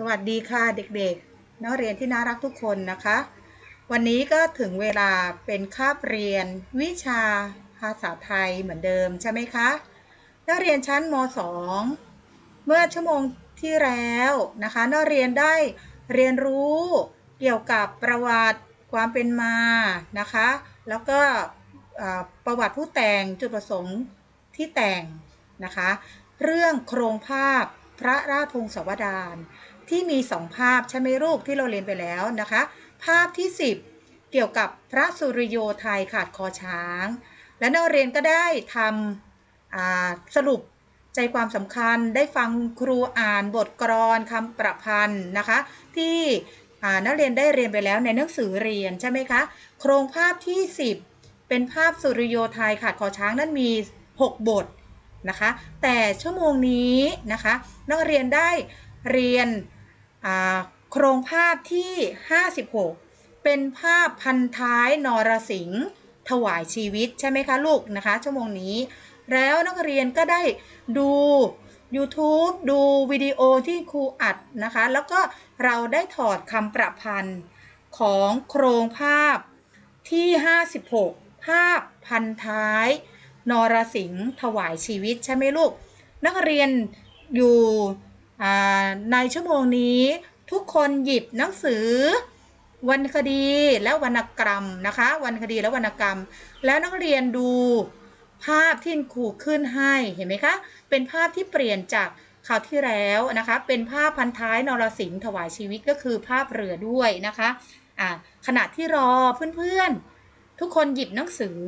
สวัสดีค่ะเด็กๆ นักเรียนที่น่ารักทุกคนนะคะ วันนี้ก็ถึงเวลาเป็นคาบเรียนวิชาภาษาไทยเหมือนเดิมใช่ไหมคะ นักเรียนชั้นม .2 เมื่อชั่วโมงที่แล้วนะคะ นักเรียนได้เรียนรู้เกี่ยวกับประวัติความเป็นมานะคะ แล้วก็ประวัติผู้แต่งจุดประสงค์ที่แต่งนะคะ เรื่องโครงภาพพระราชพงศาวดาร ที่มีสองภาพใช่ไหมลูกที่เราเรียนไปแล้วนะคะ ภาพที่ 10 เกี่ยวกับพระสุริโยไทยขาดคอช้าง และนักเรียนก็ได้ทำสรุปใจความสำคัญได้ฟังครูอ่านบทกลอนคำประพันธ์นะคะ ที่นักเรียนได้เรียนไปแล้วในหนังสือเรียนใช่ไหมคะ โครงภาพที่ 10 เป็นภาพสุริโยไทยขาดคอช้างนั้นมี 6 บทนะคะ แต่ชั่วโมงนี้นะคะ นักเรียนได้เรียน โครงภาพที่ 56 เป็นภาพพันท้ายนรสิงห์ถวายชีวิตใช่ไหมคะลูกนะคะ ชั่วโมงนี้ แล้วนักเรียนก็ได้ดู YouTube ดูวิดีโอที่ครูอัดนะคะ แล้วก็เราได้ถอดคำประพันธ์ของโครงภาพที่ 56 ภาพพันท้าย นรสิงห์ถวายชีวิตใช่ไหมลูก นักเรียนอยู่ ในชั่วโมงนี้ทุกคนหยิบหนังสือวรรณคดีและวรรณกรรมนะคะวรรณคดีและวรรณกรรม แล้วนักเรียนดูภาพที่ครูขึ้นให้เห็นไหมคะ เป็นภาพที่เปลี่ยนจากคราวที่แล้วนะคะ เป็นภาพพันท้ายนรสิงห์ถวายชีวิตก็คือภาพเรือด้วยนะคะอ่าขณะที่รอเพื่อนๆ ทุกคนหยิบหนังสือ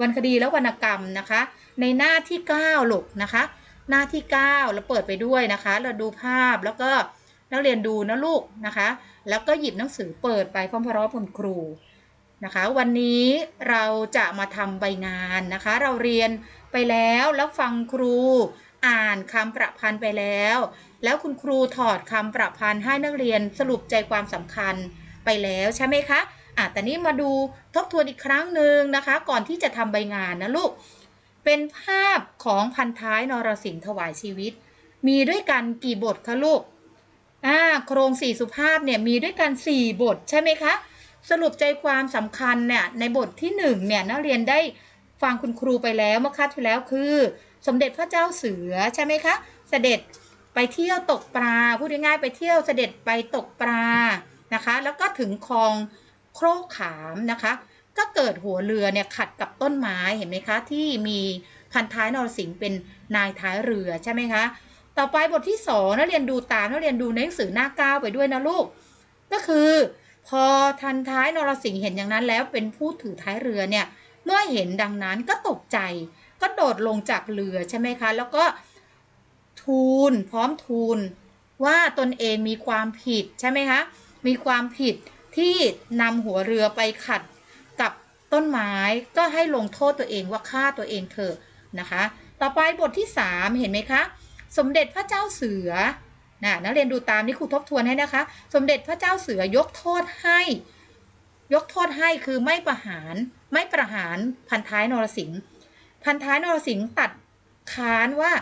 วรรณคดีและวรรณกรรมนะคะ ในหน้าที่9ลูกนะคะ หน้าที่9เราเปิดไปด้วยนะคะ เราดูภาพแล้วก็นักเรียนดูนะลูกนะคะ แล้วก็หยิบหนังสือเปิดไปพร้อมๆกับคุณครูนะคะ วันนี้เราจะมาทำใบงานนะคะ เราเรียนไปแล้วแล้วฟังครูอ่านคำประพันธ์ไปแล้ว แล้วคุณครูถอดคำประพันธ์ให้นักเรียนสรุปใจความสำคัญไปแล้วใช่ไหมคะอะแต่นี้มาดูทบทวนอีกครั้งหนึ่งนะคะ ก่อนที่จะทำใบงานนะลูก เป็นภาพของพันท้ายนรสิงห์ถวายชีวิต มีด้วยกันกี่บทคะลูกอ่าโครงสี่สุภาพเนี่ยมีด้วยกัน4บทใช่ไหมคะ สรุปใจความสำคัญเนี่ยในบทที่1เนี่ยนักเรียนได้ฟังคุณครูไปแล้วเมื่อคาบที่แล้วคือ สมเด็จพระเจ้าเสือใช่ไหมคะ เสด็จไปเที่ยวตกปลาพูดง่ายๆไปเที่ยวเสด็จไปตกปลานะคะ แล้วก็ถึงคลองโครกขามนะคะ ก็เกิดหัวเรือเนี่ยขัดกับต้นไม้เห็นไหมคะ ที่มีพันท้ายนรสิงห์เป็นนายท้ายเรือใช่ไหมคะ ต่อไปบทที่สองนักเรียนดูตามนักเรียนดูในหนังสือหน้าเก้าไปด้วยนะลูก ก็คือ พอทันท้ายนรสิงห์เห็นอย่างนั้นแล้วเป็นผู้ถือท้ายเรือเนี่ยเมื่อเห็นดังนั้นก็ตกใจ ก็โดดลงจากเรือใช่ไหมคะ แล้วก็ทูลพร้อมทูลว่าตนเองมีความผิดใช่ไหมคะ มีความผิดที่นำหัวเรือไปขัด ต้นไม้ก็ให้ลงโทษตัวเองว่าฆ่าตัวเองเถอะนะคะ ต่อไปบทที่ 3 เห็นไหมคะ สมเด็จพระเจ้าเสือนะนักเรียนดูตามนี่ครูทบทวนให้นะคะ สมเด็จพระเจ้าเสือยกโทษให้ ยกโทษให้คือไม่ประหารไม่ประหารพันท้ายนรสิงห์พันท้ายนรสิงห์ตัดค้านว่า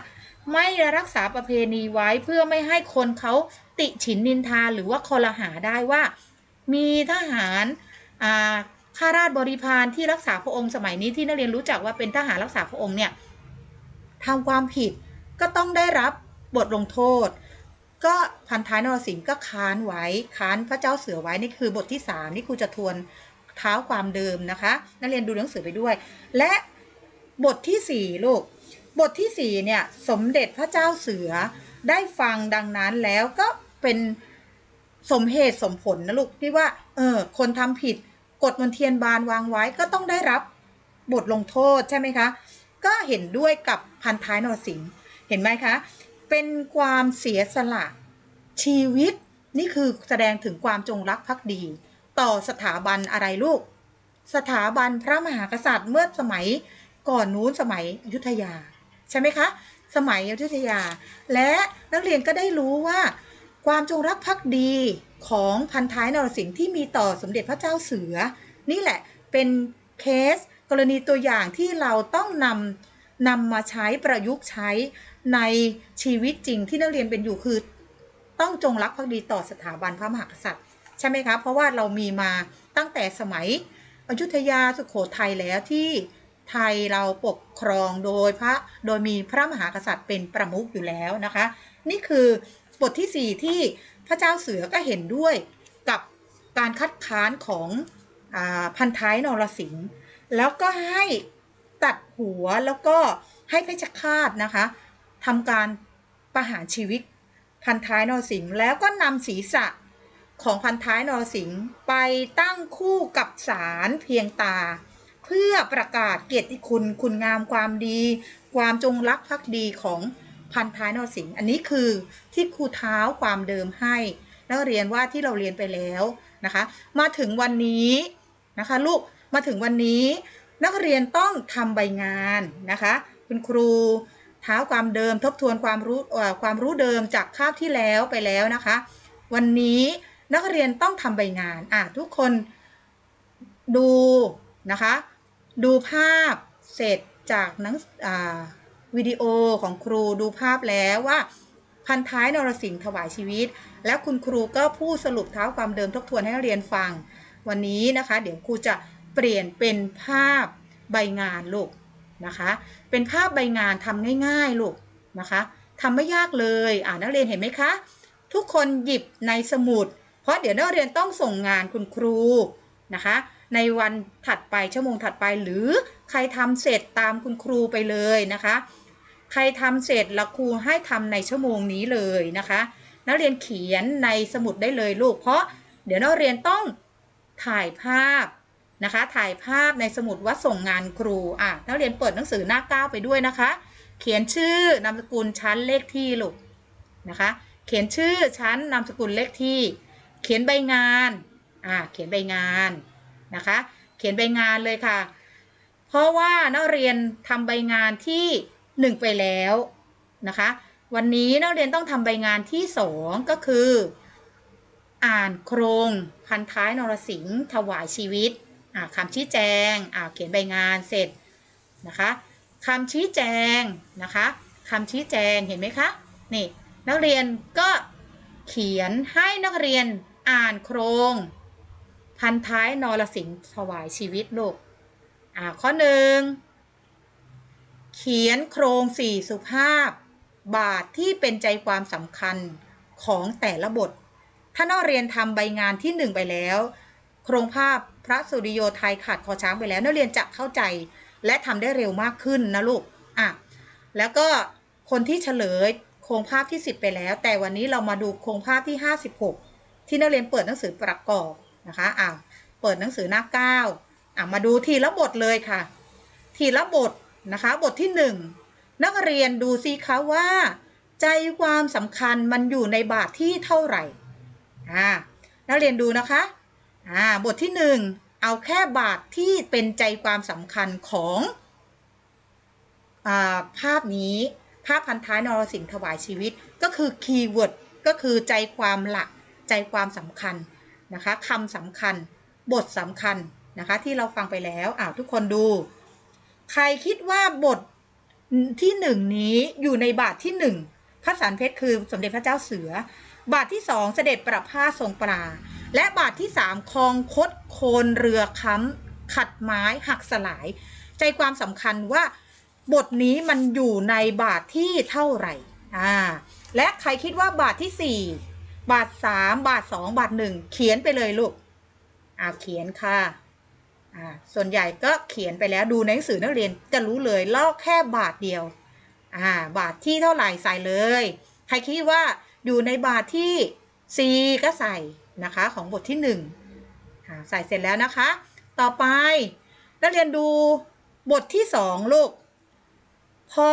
ไม่รักษาประเพณีไว้เพื่อไม่ให้คนเขาติฉินนินทาหรือว่าคอรหาได้ว่า มีทหารอ่า ข้าราชบริพารที่รักษาพระองค์สมัยนี้ที่นักเรียนรู้จักว่าเป็นทหารรักษาพระองค์เนี่ยทำความผิดก็ต้องได้รับบทลงโทษ ก็พันท้ายนรสิงห์ก็ค้านไว้ค้านพระเจ้าเสือไว้นี่คือบทที่ 3 นี่ครูจะทวนเท้าความเดิมนะคะ นักเรียนดูหนังสือไปด้วย และบทที่4ลูกบทที่4เนี่ยสมเด็จพระเจ้าเสือได้ฟังดังนั้นแล้วก็เป็นสมเหตุสมผลนะลูกที่ว่าเออคนทำผิด กฎมนเทียนบานวางไว้ก็ต้องได้รับบทลงโทษใช่ไหมคะ ก็เห็นด้วยกับพันท้ายนรสิงห์เห็นไหมคะ เป็นความเสียสละชีวิตนี่คือแสดงถึงความจงรักภักดี ต่อสถาบันอะไรลูก สถาบันพระมหากษัตริย์เมื่อสมัยก่อนนู้นสมัยอยุธยา ใช่ไหมคะ สมัยอยุธยา และนักเรียนก็ได้รู้ว่า ความจงรักภักดี ของพันท้ายนรสิงห์ที่มีต่อสมเด็จพระเจ้าเสือ นี่แหละเป็นเคสกรณีตัวอย่างที่เราต้องนำนำมาใช้ประยุกต์ใช้ในชีวิตจริงที่นักเรียนเป็นอยู่คือต้องจงรักภักดีต่อสถาบันพระมหากษัตริย์ ใช่ไหมคะ เพราะว่าเรามีมาตั้งแต่สมัยอยุธยาสุโขทัยแล้วที่ไทยเราปกครองโดยพระโดยมีพระมหากษัตริย์เป็นประมุขอยู่แล้วนะคะ นี่คือ บทที่ 4 ที่พระเจ้าเสือก็เห็นด้วยกับการคัดค้านของอพันท้ายนรสิงห์แล้วก็ให้ตัดหัวแล้วก็ให้เพชฌฆาตนะคะทำการประหารชีวิตพันท้ายนรสิงห์แล้วก็นำศีรษะของพันท้ายนรสิงห์ไปตั้งคู่กับสารเพียงตา เพื่อประกาศเกียรติคุณคุณงามความดี ความจงรักภักดีของ พันท้ายนรสิงห์อันนี้คือที่ครูเท้าความเดิมให้นักเรียนว่าที่เราเรียนไปแล้วนะคะ มาถึงวันนี้นะคะ ลูกมาถึงวันนี้ นักเรียนต้องทำใบงานนะคะคุณครูเท้าความเดิมทบทวนความรู้ความรู้เดิมจากคาบที่แล้วไปแล้วนะคะ วันนี้นักเรียนต้องทำใบงานอะทุกคนดูนะคะ ดูภาพเสร็จจากหนังอ่า วิดีโอของครูดูภาพแล้วว่า พันท้ายนรสิงห์ถวายชีวิต แล้วคุณครูก็พูดสรุปเท้าความเดิมทบทวนให้นักเรียนฟัง วันนี้นะคะ เดี๋ยวครูจะเปลี่ยนเป็นภาพใบงานลูกนะคะ เป็นภาพใบงานทำง่ายๆลูกนะคะทำไม่ยากเลยอ่านักเรียนเห็นไหมคะ ทุกคนหยิบในสมุด เพราะเดี๋ยวนักเรียนต้องส่งงานคุณครูนะคะ ในวันถัดไปชั่วโมงถัดไปหรือใครทำเสร็จตามคุณครูไปเลยนะคะ ใครทำเสร็จแล้วครูให้ทำในชั่วโมงนี้เลยนะคะ นักเรียนเขียนในสมุดได้เลยลูก เพราะเดี๋ยวนักเรียนต้องถ่ายภาพนะคะ ถ่ายภาพในสมุดว่าส่งงานครูอะนักเรียนเปิดหนังสือหน้าเก้าไปด้วยนะคะ เขียนชื่อนามสกุลชั้นเลขที่ลูกนะคะ เขียนชื่อชั้นนามสกุลเลขที่ เขียนใบงานอ่าเขียนใบงานนะคะ เขียนใบงานเลยค่ะ เพราะว่านักเรียนทำใบงานที่ 1 ไปแล้วนะคะ วันนี้นักเรียนต้องทำใบงานที่ 2 ก็คือ อ่านโครงพันท้ายนรสิงห์ถวายชีวิตคำชี้แจงเขียนใบงานเสร็จนะคะคำชี้แจงนะคะคำชี้แจงเห็นไหมคะนี่นักเรียนก็เขียนให้นักเรียนอ่านโครง พันท้ายนรสิงห์ถวายชีวิตลูกอ่าข้อหนึ่ง เขียนโครงสี่สุภาพ บาทที่เป็นใจความสำคัญของแต่ละบท ถ้านักเรียนทำใบงานที่หนึ่งไปแล้ว โครงภาพพระสุริโยไทยขาดคอช้างไปแล้วนักเรียนจะเข้าใจและทำได้เร็วมากขึ้นนะลูกอะแล้วก็คนที่เฉลยโครงภาพที่ 10 ไปแล้ว แต่วันนี้เรามาดูโครงภาพที่ 56 ที่นักเรียนเปิดหนังสือประกอบนะคะอะเปิดหนังสือหน้า 9อะมาดูทีละบทเลยค่ะ ทีละบท นะคะ บทที่หนึ่งนักเรียนดูสิคะว่า ใจความสำคัญมันอยู่ในบาทที่เท่าไหร่อ่านักเรียนดูนะคะอ่าบทที่หนึ่งเอาแค่บาทที่เป็นใจความสำคัญของอาภาพนี้ภาพพันท้ายนรสิงห์ถวายชีวิตก็คือคีย์เวิร์ดก็คือใจความหลักใจความสำคัญนะคะคำสำคัญบทสำคัญนะคะที่เราฟังไปแล้วอ้าวทุกคนดู ใครคิดว่าบทที่หนึ่งนี้อยู่ในบาทที่หนึ่งพระสันเพชรคือสมเด็จพระเจ้าเสือ บาทที่สองเสด็จประพาสทรงปลา และบาทที่สามคลองคดโคนเรือค้ำขัดไม้หักสลาย ใจความสำคัญว่าบทนี้มันอยู่ในบาทที่เท่าไหร่อ่าและใครคิดว่าบาทที่สี่บาทสามบาทสองบาทหนึ่งเขียนไปเลยลูกอ่าเขียนค่ะ ส่วนใหญ่ก็เขียนไปแล้วดูในหนังสือนักเรียนจะรู้เลยลอกแค่บาทเดียวอ่าบาทที่เท่าไหร่ใส่เลย ใครคิดว่าอยู่ในบาทที่ C ก็ใส่นะคะของบทที่1อ่าใส่เสร็จแล้วนะคะ ต่อไปนักเรียนดูบทที่ 2 ลูก พอ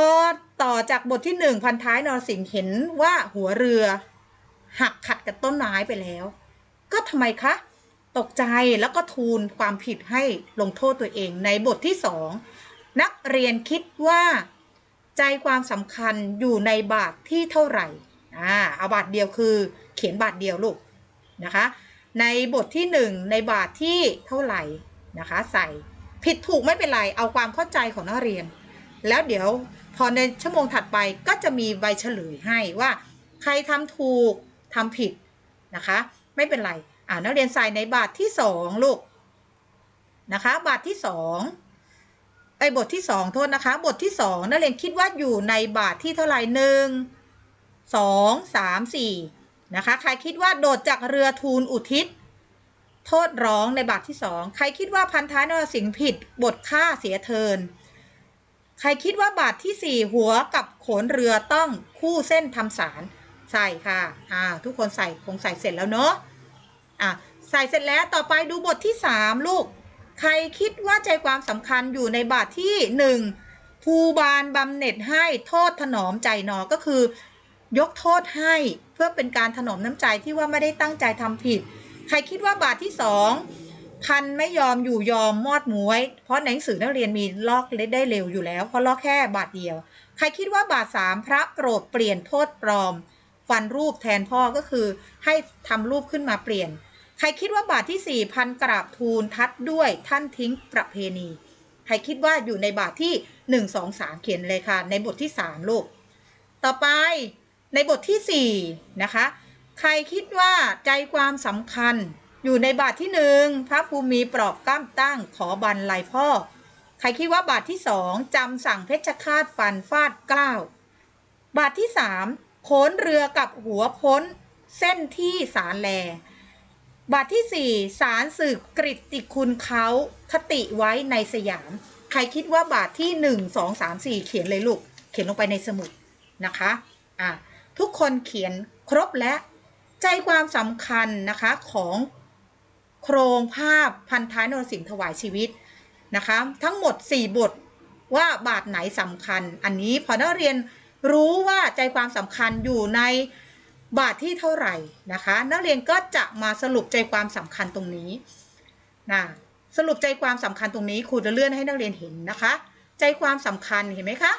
ต่อจากบทที่ 1 พันท้ายนรสิงห์เห็นว่าหัวเรือ หักขัดกับต้นไม้ไปแล้ว ก็ทำไมคะ ตกใจแล้วก็ทูลความผิดให้ลงโทษตัวเองในบทที่สองนักเรียนคิดว่าใจความสำคัญอยู่ในบาทที่เท่าไหร่อ่าเอาบาทเดียวคือเขียนบาทเดียวลูกนะคะ ในบทที่หนึ่งในบาทที่เท่าไหร่นะคะ ใส่ผิดถูกไม่เป็นไร เอาความเข้าใจของนักเรียน แล้วเดี๋ยวพอในชั่วโมงถัดไปก็จะมีใบเฉลยให้ว่า ใครทำถูกทำผิดนะคะ ไม่เป็นไร อ่านักเรียนใส่ในบาทที่สองลูกนะคะ บาทที่สองไอ้บทที่สองโทษนะคะ บทที่สองนักเรียนคิดว่าอยู่ในบาทที่เท่าไหร่หนึ่งสองสามสี่นะคะ ใครคิดว่าโดดจากเรือทูลอุทิศ โทษร้องในบาทที่สองใครคิดว่าพันท้ายนรสิงห์ผิดบทฆ่าเสียเทิน ใครคิดว่าบาทที่สี่หัวกับโขนเรือต้องคู่เส้นทำสารใส่ค่ะอ่าทุกคนใส่คงใส่เสร็จแล้วเนาะ อะใส่เสร็จแล้วต่อไปดูบทที่สามลูก ใครคิดว่าใจความสำคัญอยู่ในบาทที่หนึ่งภูบาลบำเหน็จให้โทษถนอมใจนอก็คือยกโทษให้เพื่อเป็นการถนอมน้ำใจที่ว่าไม่ได้ตั้งใจทำผิด ใครคิดว่าบาทที่สองพันไม่ยอมอยู่ยอมมอดมวย เพราะในหนังสือนักเรียนมีลอกเล็ดได้เร็วอยู่แล้ว เพราะลอกแค่บาทเดียว ใครคิดว่าบาทสามพระโปรดเปลี่ยนโทษปลอม ฟันรูปแทนพ่อก็คือให้ทำรูปขึ้นมาเปลี่ยน ใครคิดว่าบาทที่สี่พันกราบทูลทัดด้วยท่านทิ้งประเพณี ใครคิดว่าอยู่ในบาทที่หนึ่งสองสามเขียนเลยค่ะ ในบทที่สามลูก ต่อไปในบทที่สี่นะคะ ใครคิดว่าใจความสำคัญอยู่ในบาทที่หนึ่งพระภูมิปลอบกล้ามตั้งขอบันไลพ่อ ใครคิดว่าบาทที่สองจำสั่งเพชฌฆาตฟันฟาดกล้าวบาทที่สามโขนเรือกับหัวพ้น เส้นที่สารแล บาทที่สี่สารสืบกริติคุณเขาคติไว้ในสยาม ใครคิดว่าบาทที่หนึ่งสองสามสี่เขียนเลยลูก เขียนลงไปในสมุดนะคะอะทุกคนเขียนครบและใจความสำคัญนะคะของโครงภาพพันท้ายนรสิงห์ถวายชีวิตนะคะ ทั้งหมด 4 บทว่าบาทไหนสำคัญ อันนี้พอนักเรียนรู้ว่าใจความสำคัญอยู่ใน บาทที่เท่าไหร่นะคะ นักเรียนก็จะมาสรุปใจความสำคัญตรงนี้นะสรุปใจความสำคัญตรงนี้ครูจะเลื่อนให้นักเรียนเห็นนะคะ ใจความสำคัญเห็นไหมคะ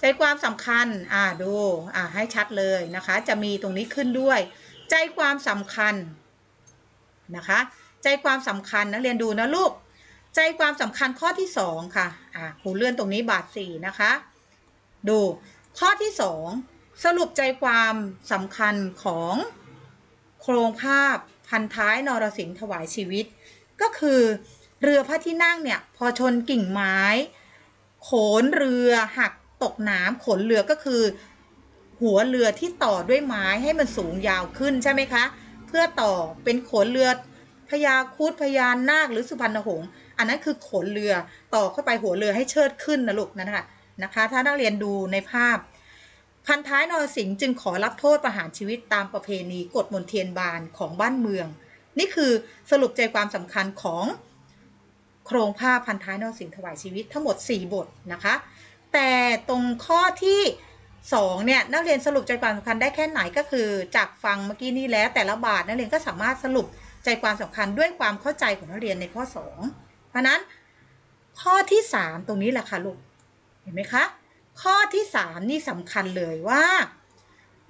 ใจความสำคัญอ่าดูอ่าให้ชัดเลยนะคะ จะมีตรงนี้ขึ้นด้วย ใจความสำคัญนะคะ ใจความสำคัญนักเรียนดูนะลูก ใจความสำคัญข้อที่สองค่ะอ่าครูเลื่อนตรงนี้บาทสี่นะคะ ดูข้อที่สอง สรุปใจความสำคัญของโครงภาพพันท้ายนรสิงห์ถวายชีวิต ก็คือเรือพระที่นั่งเนี่ยพอชนกิ่งไม้ โขนเรือหักตกน้ำขนเรือก็คือ หัวเรือที่ต่อด้วยไม้ให้มันสูงยาวขึ้นใช่ไหมคะ เพื่อต่อเป็นขนเรือพญาครุดพญานาคหรือสุพรรณหงษ์อันนั้นคือขนเรือต่อเข้าไปหัวเรือให้เชิดขึ้นนะลูกนั่นนะคะนะคะ ถ้านักเรียนดูในภาพ พันท้ายนรสิงห์จึงขอรับโทษประหารชีวิตตามประเพณีกฎมนเทียนบานของบ้านเมือง นี่คือสรุปใจความสำคัญของโครงภาพพันท้ายนรสิงห์ถวายชีวิตทั้งหมด 4 บทนะคะ แต่ตรงข้อที่2เนี่ยนักเรียนสรุปใจความสำคัญได้แค่ไหนก็คือ จากฟังเมื่อกี้นี้แล้วแต่ละบาทนักเรียนก็สามารถสรุปใจความสำคัญด้วยความเข้าใจของนักเรียนในข้อ 2 เพราะนั้นข้อที่ 3 ตรงนี้แหละค่ะลูกเห็นไหมคะ ข้อที่ 3 นี่สำคัญเลยว่า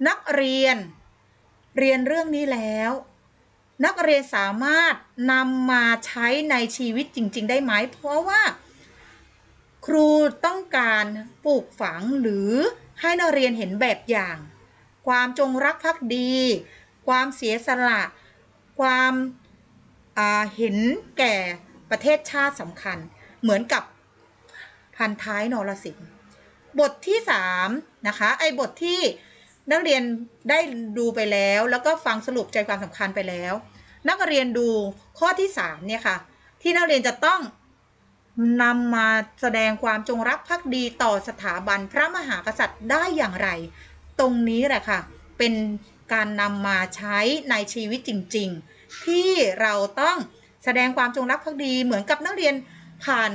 นักเรียนเรียนเรื่องนี้แล้ว นักเรียนสามารถนำมาใช้ในชีวิตจริง ๆ ได้ไหม เพราะว่า ครูต้องการปลูกฝังหรือให้นักเรียนเห็นแบบอย่าง ความจงรักภักดี ความเสียสละ ความเห็นแก่ประเทศชาติสำคัญ เหมือนกับพันท้ายนรสิงห์ บทที่3นะคะไอ้บทที่นักเรียนได้ดูไปแล้ว แล้วก็ฟังสรุปใจความสำคัญไปแล้ว นักเรียนดูข้อที่3เนี่ยค่ะที่นักเรียนจะต้องนำมาแสดงความจงรักภักดีต่อสถาบันพระมหากษัตริย์ได้อย่างไร ตรงนี้แหละค่ะ เป็นการนำมาใช้ในชีวิตจริง ๆ ที่เราต้องแสดงความจงรักภักดีเหมือนกับนักเรียนผ่าน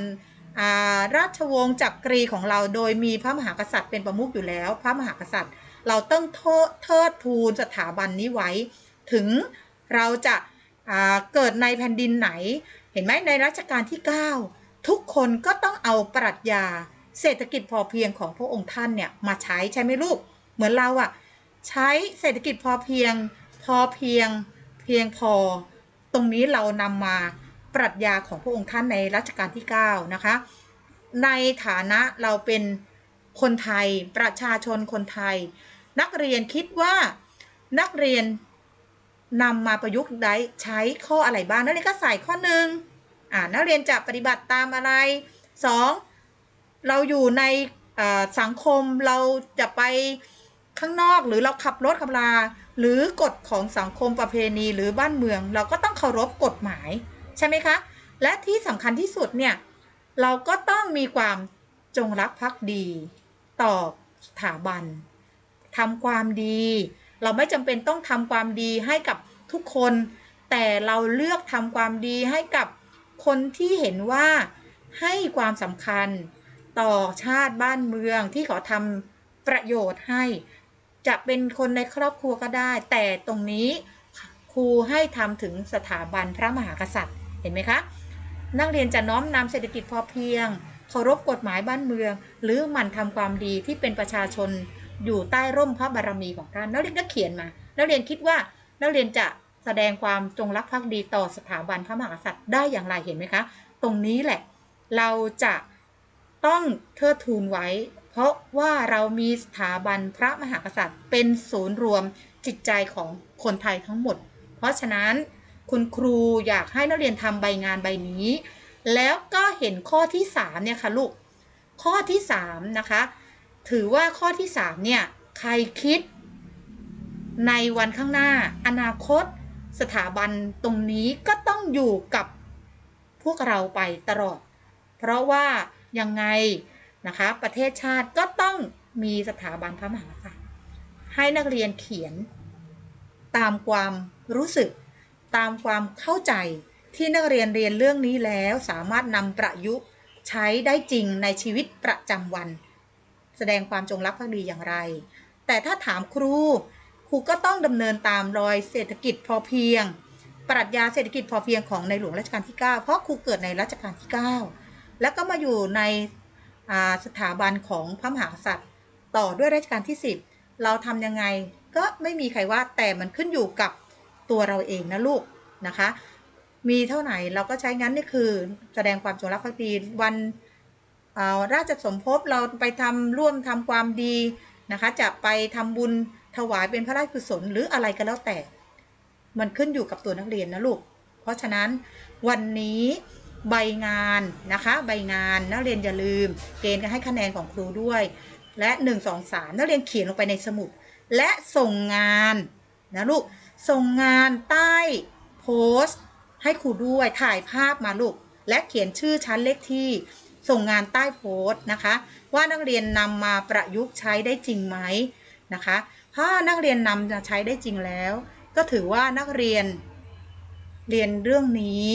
ราชวงศ์จักรีของเราโดยมีพระมหากษัตริย์เป็นประมุขอยู่แล้ว พระมหากษัตริย์ เราต้องเทิดทูนสถาบันนี้ไว้ ถึงเราจะเกิดในแผ่นดินไหน เห็นไหมในรัชกาลที่ 9 ทุกคนก็ต้องเอาปรัชญาเศรษฐกิจพอเพียงของพระองค์ท่านเนี่ยมาใช้ใช่ไหมลูก เหมือนเราอะใช้เศรษฐกิจพอเพียง พอเพียง เพียงพอ ตรงนี้เรานำมา ปรัชญาของพระองค์ท่านในรัชกาลที่ 9 นะคะ ในฐานะเราเป็นคนไทยประชาชนคนไทย นักเรียนคิดว่านักเรียนนำมาประยุกต์ได้ใช้ข้ออะไรบ้างนักเรียนก็ใส่ข้อหนึ่งอ่านักเรียนจะปฏิบัติตามอะไรสองเราอยู่ในสังคมเราจะไปข้างนอกหรือเราขับรถขับลา หรือกฎของสังคมประเพณีหรือบ้านเมือง เราก็ต้องเคารพกฎหมาย ใช่ไหมคะ และที่สำคัญที่สุดเนี่ยเราก็ต้องมีความจงรักภักดี ต่อสถาบันทำความดี เราไม่จำเป็นต้องทำความดีให้กับทุกคน แต่เราเลือกทำความดีให้กับคนที่เห็นว่าให้ความสำคัญต่อชาติบ้านเมืองที่เขาทำประโยชน์ให้ จะเป็นคนในครอบครัวก็ได้ แต่ตรงนี้ครูให้ทำถึงสถาบันพระมหากษัตริย์ ห็นไหมคะนักเรียนจะน้อมนำเศรษฐกิจพอเพียง เคารพกฎหมายบ้านเมือง หรือหมั่นทำความดีที่เป็นประชาชนอยู่ใต้ร่มพระบารมีของท่านนักเรียนก็เขียนมา นักเรียนคิดว่านักเรียนจะแสดงความจงรักภักดีต่อสถาบันพระมหากษัตริย์ได้อย่างไรเห็นไหมคะ ตรงนี้แหละ เราจะต้องเทิดทูนไว้ เพราะว่าเรามีสถาบันพระมหากษัตริย์ เป็นศูนย์รวมจิตใจของคนไทยทั้งหมด เพราะฉะนั้น คุณครูอยากให้นักเรียนทำใบงานใบนี้ แล้วก็เห็นข้อที่3เนี่ยค่ะลูก ข้อที่3นะคะ ถือว่าข้อที่3เนี่ยใครคิด ในวันข้างหน้า อนาคต สถาบันตรงนี้ก็ต้องอยู่กับพวกเราไปตลอด เพราะว่ายังไงนะคะ ประเทศชาติก็ต้องมีสถาบันพระมหากษัตริย์ให้นักเรียนเขียนตามความรู้สึก ตามความเข้าใจที่นักเรียนเรียนเรื่องนี้แล้วสามารถนำประยุกต์ใช้ได้จริงในชีวิตประจำวัน แสดงความจงรักภักดีอย่างไร แต่ถ้าถามครู ครูก็ต้องดำเนินตามรอยเศรษฐกิจพอเพียง ปรัชญาเศรษฐกิจพอเพียงของในหลวงรัชกาลที่ 9 เพราะครูเกิดในรัชกาลที่ 9 แล้วก็มาอยู่ในสถาบันของพระมหากษัตริย์ ต่อด้วยรัชกาลที่ 10 เราทำยังไงก็ไม่มีใครว่าแต่มันขึ้นอยู่กับ ตัวเราเองนะลูกนะคะ มีเท่าไหร่เราก็ใช้งั้นนี่คือแสดงความจงรักภักดีวันอ่าราชสมภพเราไปทำร่วมทำความดีนะคะ จะไปทำบุญถวายเป็นพระราชกุศลหรืออะไรก็แล้วแต่ มันขึ้นอยู่กับตัวนักเรียนนะลูก เพราะฉะนั้นวันนี้ใบงานนะคะ ใบงานนักเรียนอย่าลืม เกณฑ์กันให้คะแนนของครูด้วย และ 1 2 3 นักเรียนเขียนลงไปในสมุด และส่งงานนะลูก ส่งงานใต้โพสต์ ให้ครูด้วยถ่ายภาพมาลูก และเขียนชื่อชั้นเลขที่ ส่งงานใต้โพสต์นะคะ ว่านักเรียนนำมาประยุกต์ใช้ได้จริงไหมนะคะ ถ้านักเรียนนำมาใช้ได้จริงแล้ว ก็ถือว่านักเรียนเรียนเรื่องนี้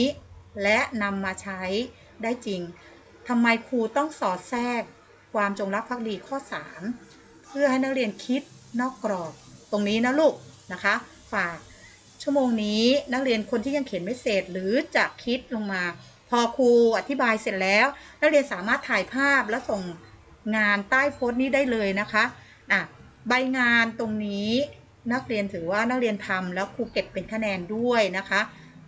และนำมาใช้ได้จริงทำไมครูต้องสอดแทรกความจงรักภักดีข้อ 3 เพื่อให้นักเรียนคิดนอกกรอบตรงนี้นะลูกนะคะ ฝาก ชั่วโมงนี้นักเรียนคนที่ยังเขียนไม่เสร็จหรือจะคิดลงมา พอครูอธิบายเสร็จแล้ว นักเรียนสามารถถ่ายภาพแล้วส่งงานใต้โพสต์นี้ได้เลยนะคะอะใบงานตรงนี้นักเรียนถือว่านักเรียนทำแล้วครูเก็บเป็นคะแนนด้วยนะคะ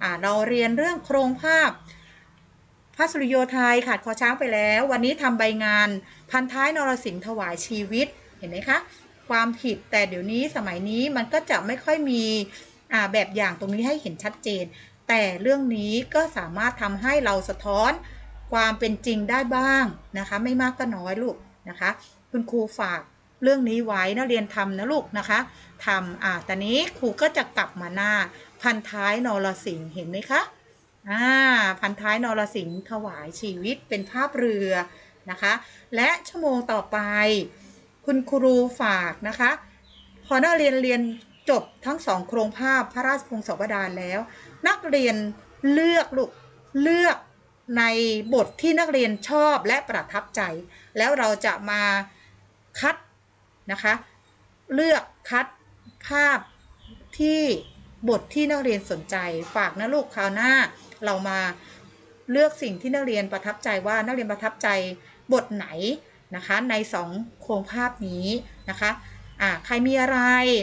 อะเราเรียนเรื่องโครงภาพพระสุริโยไทยขาดคอช้างไปแล้ว วันนี้ทำใบงานพันท้ายนรสิงห์ถวายชีวิตเห็นไหมคะ ความผิด แต่เดี๋ยวนี้สมัยนี้มันก็จะไม่ค่อยมีแบบอย่างตรงนี้ให้เห็นชัดเจน แต่เรื่องนี้ก็สามารถทำให้เราสะท้อนความเป็นจริงได้บ้างนะคะ ไม่มากก็น้อยลูกนะคะ คุณครูฝากเรื่องนี้ไว้นักเรียนทำนะลูกนะคะทำอ่าตอนนี้ครูก็จะกลับมาหน้า พันท้ายนรสิงห์เห็นไหมคะอ่าพันท้ายนรสิงห์ถวายชีวิตเป็นภาพเรือนะคะ และชั่วโมงต่อไป คุณครูฝากนะคะ พอนักเรียนเรียนจบทั้งสองโครงภาพพระราชพงศาวดารแล้ว นักเรียนเลือกลูกเลือกในบทที่นักเรียนชอบและประทับใจ แล้วเราจะมาคัดนะคะ เลือกคัดภาพที่บทที่นักเรียนสนใจ ฝากนะลูกคราวหน้า เรามาเลือกสิ่งที่นักเรียนประทับใจว่านักเรียนประทับใจบทไหน นะคะในสองโครงภาพนี้นะคะอ่าใครมีอะไร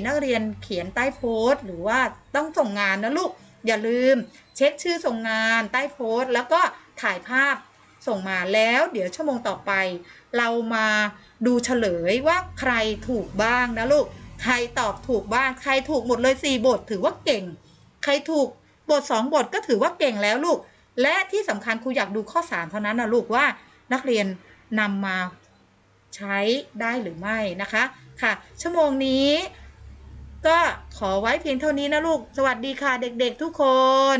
นักเรียนเขียนใต้โพสต์ หรือว่าต้องส่งงานนะลูก อย่าลืมเช็คชื่อส่งงานใต้โพสต์ แล้วก็ถ่ายภาพส่งมาแล้วเดี๋ยวชั่วโมงต่อไป เรามาดูเฉลยว่าใครถูกบ้างนะลูก ใครตอบถูกบ้าง ใครถูกหมดเลยสี่บทถือว่าเก่ง ใครถูกบทสองบทก็ถือว่าเก่งแล้วลูก และที่สำคัญครูอยากดูข้อสามเท่านั้นนะลูกว่านักเรียนนำมา ใช้ได้หรือไม่นะคะค่ะ ชั่วโมงนี้ ก็ขอไว้เพียงเท่านี้นะลูก สวัสดีค่ะเด็กๆทุกคน